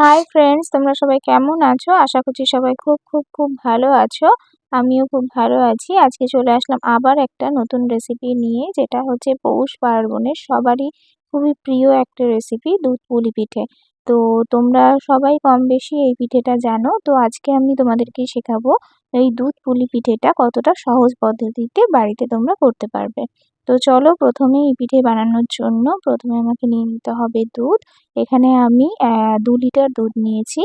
Hi friends তোমরা সবাই কেমন আছো? আশা করছি সবাই খুব খুব খুব ভালো আছো। আমিও খুব ভালো আছি। আজকে চলে আসলাম আবার একটা নতুন রেসিপি নিয়ে, যেটা হচ্ছে পৌষ পার্বণের সবারই খুবই প্রিয় একটা রেসিপি দুধ পুলি পিঠে। তো তোমরা সবাই কম বেশি এই পিঠেটা জানো। তো আজকে আমি তোমাদেরকে শেখাবো এই দুধ পুলি পিঠেটা কতটা সহজ পদ্ধতিতে বাড়িতে তোমরা করতে পারবে। তো চলো প্রথমে এই পিঠে বানানোর জন্য প্রথমে আমাকে নিয়ে নিতে হবে দুধ। এখানে আমি দু লিটার দুধ নিয়েছি।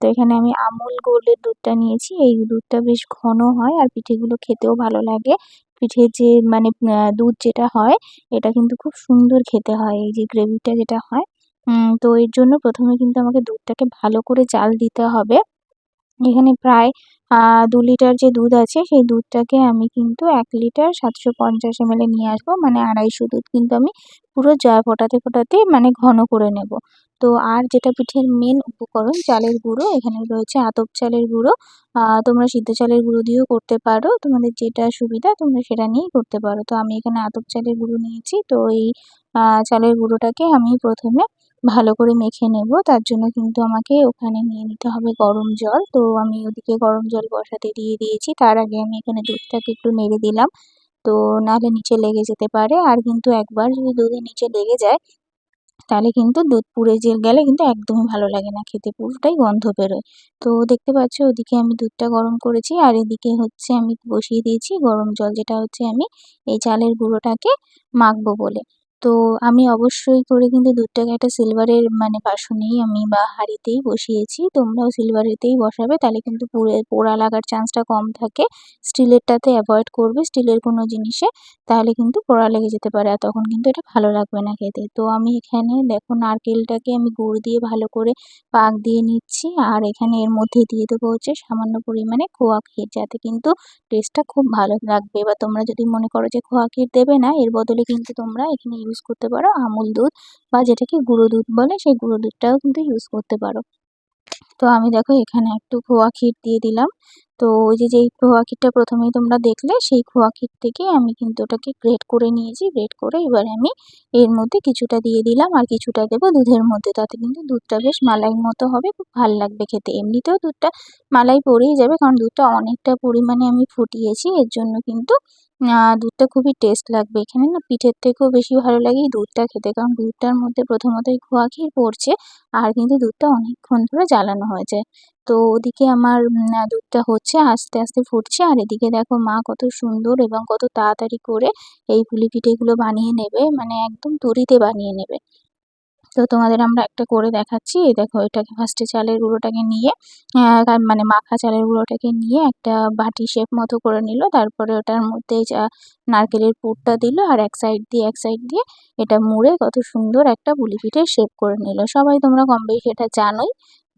তো এখানে আমি আমুল গোল্ডের দুধটা নিয়েছি। এই দুধটা বেশ ঘন হয় আর পিঠেগুলো খেতেও ভালো লাগে। পিঠের যে মানে দুধ যেটা হয়, এটা কিন্তু খুব সুন্দর খেতে হয়। এই যে গ্রেভিটা যেটা হয় তো এর জন্য প্রথমে কিন্তু আমাকে দুধটাকে ভালো করে জাল দিতে হবে। এখানে প্রায় দু লিটার যে দুধ আছে, সেই দুধটাকে আমি কিন্তু এক লিটার সাতশো পঞ্চাশ এমএলে নিয়ে আসব। মানে আড়াইশো দুধ কিন্তু আমি পুরো জা ফোটাতে ফোটাতে মানে ঘন করে নেব। তো আর যেটা পিঠের মেন উপকরণ, চালের গুঁড়ো, এখানে রয়েছে আতপ চালের গুঁড়ো। তোমরা সিদ্ধ চালের গুঁড়ো দিয়েও করতে পারো। তোমাদের যেটা সুবিধা, তোমরা সেটা নিয়েই করতে পারো। তো আমি এখানে আতপ চালের গুঁড়ো নিয়েছি। তো এই চালের গুঁড়োটাকে আমি প্রথমে ভালো করে মেখে নেব। তার জন্য কিন্তু আমাকে ওখানে নিয়ে নিতে হবে গরম জল। তো আমি ওদিকে গরম জল বসাতে দিয়ে দিয়েছি। তার আগে আমি এখানে দুধটাকে একটু নেড়ে দিলাম। তো নাহলে নিচে লেগে যেতে পারে। আর কিন্তু একবার যদি দুধের নিচে লেগে যায়, তাহলে কিন্তু দুধ পুড়ে যে গেলে কিন্তু একদমই ভালো লাগে না খেতে। পুরোটাই গন্ধ বেরোয়। তো দেখতে পাচ্ছ, ওদিকে আমি দুধটা গরম করেছি। আর এদিকে হচ্ছে আমি বসিয়ে দিয়েছি গরম জল। যেটা হচ্ছে আমি এই চালের গুঁড়োটাকে মাখবো বলে। তো আমি অবশ্যই করে কিন্তু দুধটাকে একটা সিলভারের মানে বাসনেই আমি বা হাঁড়িতেই বসিয়েছি। তোমরাও সিলভারেতেই বসাবে, তাহলে কিন্তু পুড়ে পোড়া লাগার চান্সটা কম থাকে। স্টিলেরটাতে অ্যাভয়েড করবে স্টিলের কোনো জিনিসে, তাহলে কিন্তু পোড়া লেগে যেতে পারে আর তখন কিন্তু এটা ভালো লাগবে না খেতে। তো আমি এখানে দেখো নারকেলটাকে আমি গুড় দিয়ে ভালো করে পাক দিয়ে নিচ্ছি আর এখানে এর মধ্যে দিয়ে দেবো হচ্ছে সামান্য পরিমাণে খোয়া ক্ষীর, যাতে কিন্তু টেস্টটা খুব ভালো লাগবে। বা তোমরা যদি মনে করো যে খোয়া ক্ষীর দেবে না, এর বদলে কিন্তু তোমরা এখানে ইউজ করতে পারো, আমুল দুধ বা যেটাকে গুঁড়ো দুধ বলে, সেই গুঁড়ো দুধটাও কিন্তু ইউজ করতে পারো। তো আমি দেখো এখানে একটু খোয়া ক্ষীর দিয়ে দিলাম। তো ওই যে, যেই খোয়া ক্ষীরটা প্রথমেই তোমরা দেখলে, সেই খোয়া ক্ষীর থেকে আমি কিন্তু ওটাকে গ্রেট করে নিয়েছি। গ্রেট করে এবারে আমি এর মধ্যে কিছুটা দিয়ে দিলাম আর কিছুটা দেবো দুধের মধ্যে। তাতে কিন্তু দুধটা বেশ মালাই মতো হবে, খুব ভালো লাগবে খেতে। এমনিতেও দুধটা মালাই পড়েই যাবে, কারণ দুধটা অনেকটা পরিমাণে আমি ফুটিয়েছি। এর জন্য কিন্তু দুধটা খুবই টেস্ট লাগবে। এখানে না পিঠের থেকেও বেশি ভালো লাগে দুধটা খেতে, কারণ দুধটার মধ্যে প্রথমতই খোয়া ক্ষীর পড়ছে, আর কিন্তু দুধটা অনেকক্ষণ ধরে জ্বালানো হয়েছে তো ওদিকে আমার দুধটা হচ্ছে, আস্তে আস্তে ফুটছে। আর এদিকে দেখো মা কত সুন্দর এবং কত তাড়াতাড়ি করে এই পুলি পিঠেগুলো বানিয়ে নেবে। মানে একদম তরিতে বানিয়ে নেবে। তো তোমাদের আমরা একটা করে দেখাচ্ছি। দেখো, এটাকে ফার্স্টে চালের গুঁড়োটাকে নিয়ে মানে মাখা চালের গুঁড়োটাকে নিয়ে একটা বাটি শেপ মতো করে নিল। তারপরে ওটার মধ্যে যা নারকেলের পুরটা দিল আর এক সাইড দিয়ে, এক সাইড দিয়ে এটা মুড়ে কত সুন্দর একটা পুলি পিঠের শেপ করে নিল। সবাই তোমরা কম বেশি এটা জানোই।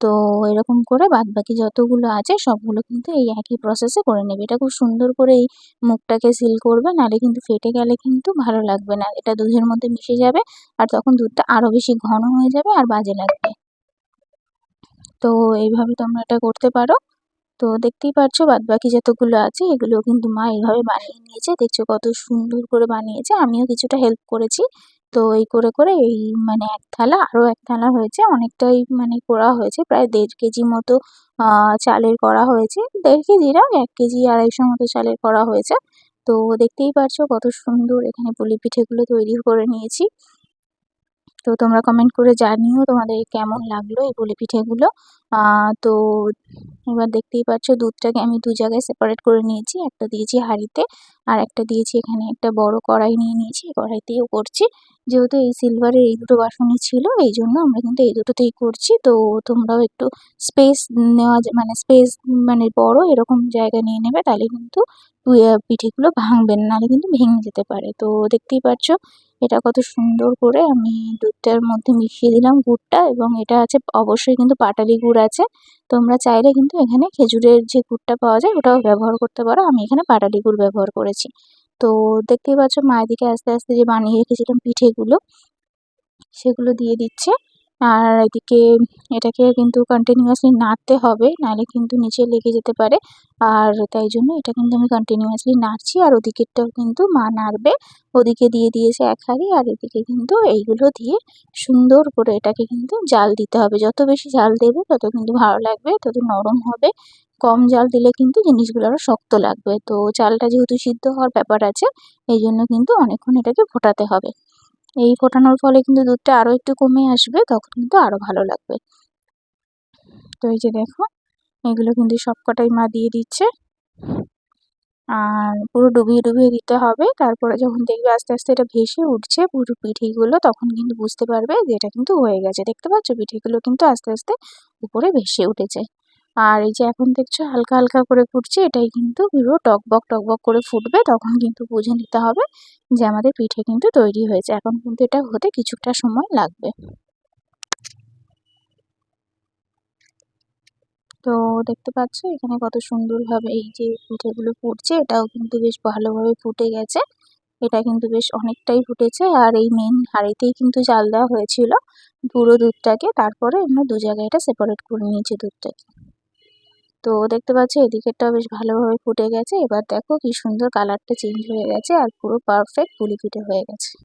তো এরকম করে বাদবাকি যতগুলো আছে, সবগুলো কিন্তু এই একই প্রসেসে করে নেবে। এটা খুব সুন্দর করে এই মুখটাকে সিল করবে, নাহলে কিন্তু ফেটে গেলে কিন্তু ভালো লাগবে না। এটা দুধের মধ্যে মিশে যাবে আর তখন দুধটা আরও বেশি ঘন হয়ে যাবে আর বাজে লাগবে। তো এইভাবে তোমরা এটা করতে পারো। তো দেখতেই পাচ্ছ বাদবাকি যতগুলো আছে এগুলো কিন্তু মা এইভাবে বানিয়ে নিয়েছে। দেখছ কত সুন্দর করে বানিয়েছে। আমিও কিছুটা হেল্প করেছি। তো এই করে করে এই মানে এক থালা, আরও এক থালা হয়েছে। অনেকটাই মানে করা হয়েছে, প্রায় দেড় কেজি মতো চালের করা হয়েছে। দেড় কেজি না, এক কেজি আড়াইশো মতো চালের করা হয়েছে। তো দেখতেই পারছ কত সুন্দর এখানে পুলি পিঠেগুলো তৈরি করে নিয়েছি। তো তোমরা কমেন্ট করে জানিও তোমাদের কেমন লাগল এই পুলি পিঠেগুলো। তো এবার দেখতেই পাচ্ছ দুধটাকে আমি দু জায়গায় সেপারেট করে নিয়েছি, একটা দিয়েছি হাঁড়িতে আর একটা দিয়েছি এখানে একটা বড় কড়াই নিয়ে নিয়েছি কড়াইতেও করছি। যেহেতু এই সিলভারের এই দুটো বাসনই ছিল, এই জন্য আমরা কিন্তু এই দুটোতেই করছি। তো তোমরাও একটু স্পেস নেওয়া মানে স্পেস মানে বড় এরকম জায়গা নিয়ে নেবে, তাহলে কিন্তু পিঠেগুলো ভাঙবে না নাহলে কিন্তু ভেঙে যেতে পারে। তো দেখতেই পাচ্ছ এটা কত সুন্দর করে আমি দুধটার মধ্যে মিশিয়ে দিলাম গুড়টা এবং এটা আছে অবশ্যই কিন্তু পাটালি গুড় আছে। তোমরা চাইলে কিন্তু এখানে খেজুরের যে গুড়টা পাওয়া যায় ওটাও ব্যবহার করতে পারো। আমি এখানে পাটালি গুড় ব্যবহার করেছি। তো দেখতেই পাচ্ছ মায়ের দিকে আস্তে আস্তে যে বানিয়ে রেখেছিলাম পিঠেগুলো, সেগুলো দিয়ে দিচ্ছে। আর এদিকে এটাকে কিন্তু কন্টিনিউয়াসলি নাড়তে হবে, নাহলে কিন্তু নিচে লেগে যেতে পারে। আর তাই জন্য এটা কিন্তু আমি কন্টিনিউয়াসলি নাড়ছি, আর ওদিকেরটাও কিন্তু মা নাড়বে। ওদিকে দিয়ে দিয়েছে এক হাঁড়ি, আর এদিকে কিন্তু এইগুলো দিয়ে সুন্দর করে এটাকে কিন্তু জাল দিতে হবে। যত বেশি জাল দেবে, তত কিন্তু ভালো লাগবে, তত নরম হবে। কম জাল দিলে কিন্তু জিনিসগুলো আরও শক্ত লাগবে। তো চালটা যেহেতু সিদ্ধ হওয়ার ব্যাপার আছে, এই জন্য কিন্তু অনেকক্ষণ এটাকে ফোটাতে হবে। এই ফোটানোর ফলে কিন্তু দুধটা আরও একটু কমে আসবে, তখন কিন্তু আরও ভালো লাগবে। তো এই যে দেখো, এগুলো কিন্তু সব কটাই মা দিয়ে দিচ্ছে। আর পুরো ডুবিয়ে ডুবিয়ে দিতে হবে। তারপরে যখন দেখবে আস্তে আস্তে এটা ভেসে উঠছে পুরো পিঠেগুলো, তখন কিন্তু বুঝতে পারবে যে এটা কিন্তু হয়ে গেছে। দেখতে পাচ্ছ? পিঠেগুলো কিন্তু আস্তে আস্তে উপরে ভেসে উঠেছে। আর এই যে এখন দেখছ হালকা হালকা করে ফুটছে, এটাই কিন্তু পুরো টকবক টকবক করে ফুটবে, তখন কিন্তু বুঝে নিতে হবে যে আমাদের পিঠে কিন্তু তৈরি হয়েছে। এখন কিন্তু এটা হতে কিছুটা সময় লাগবে। তো দেখতে পাচ্ছ এখানে কত সুন্দরভাবে এই যে পিঠেগুলো ফুটছে, এটাও কিন্তু বেশ ভালোভাবে ফুটে গেছে। এটা কিন্তু বেশ অনেকটাই ফুটেছে আর এই মেন হাঁড়িতেই কিন্তু জাল দেওয়া হয়েছিল পুরো দুধটাকে। তারপরে আমরা দু জায়গায় এটা সেপারেট করে নিয়েছি দুধটাকে। তো দেখতে পাচ্ছ, এদিকেরটাও বেশ ভালোভাবে ফুটে গেছে। এবার দেখো কি সুন্দর কালারটা চেঞ্জ হয়ে গেছে আর পুরো পারফেক্ট পুলি পিঠে হয়ে গেছে।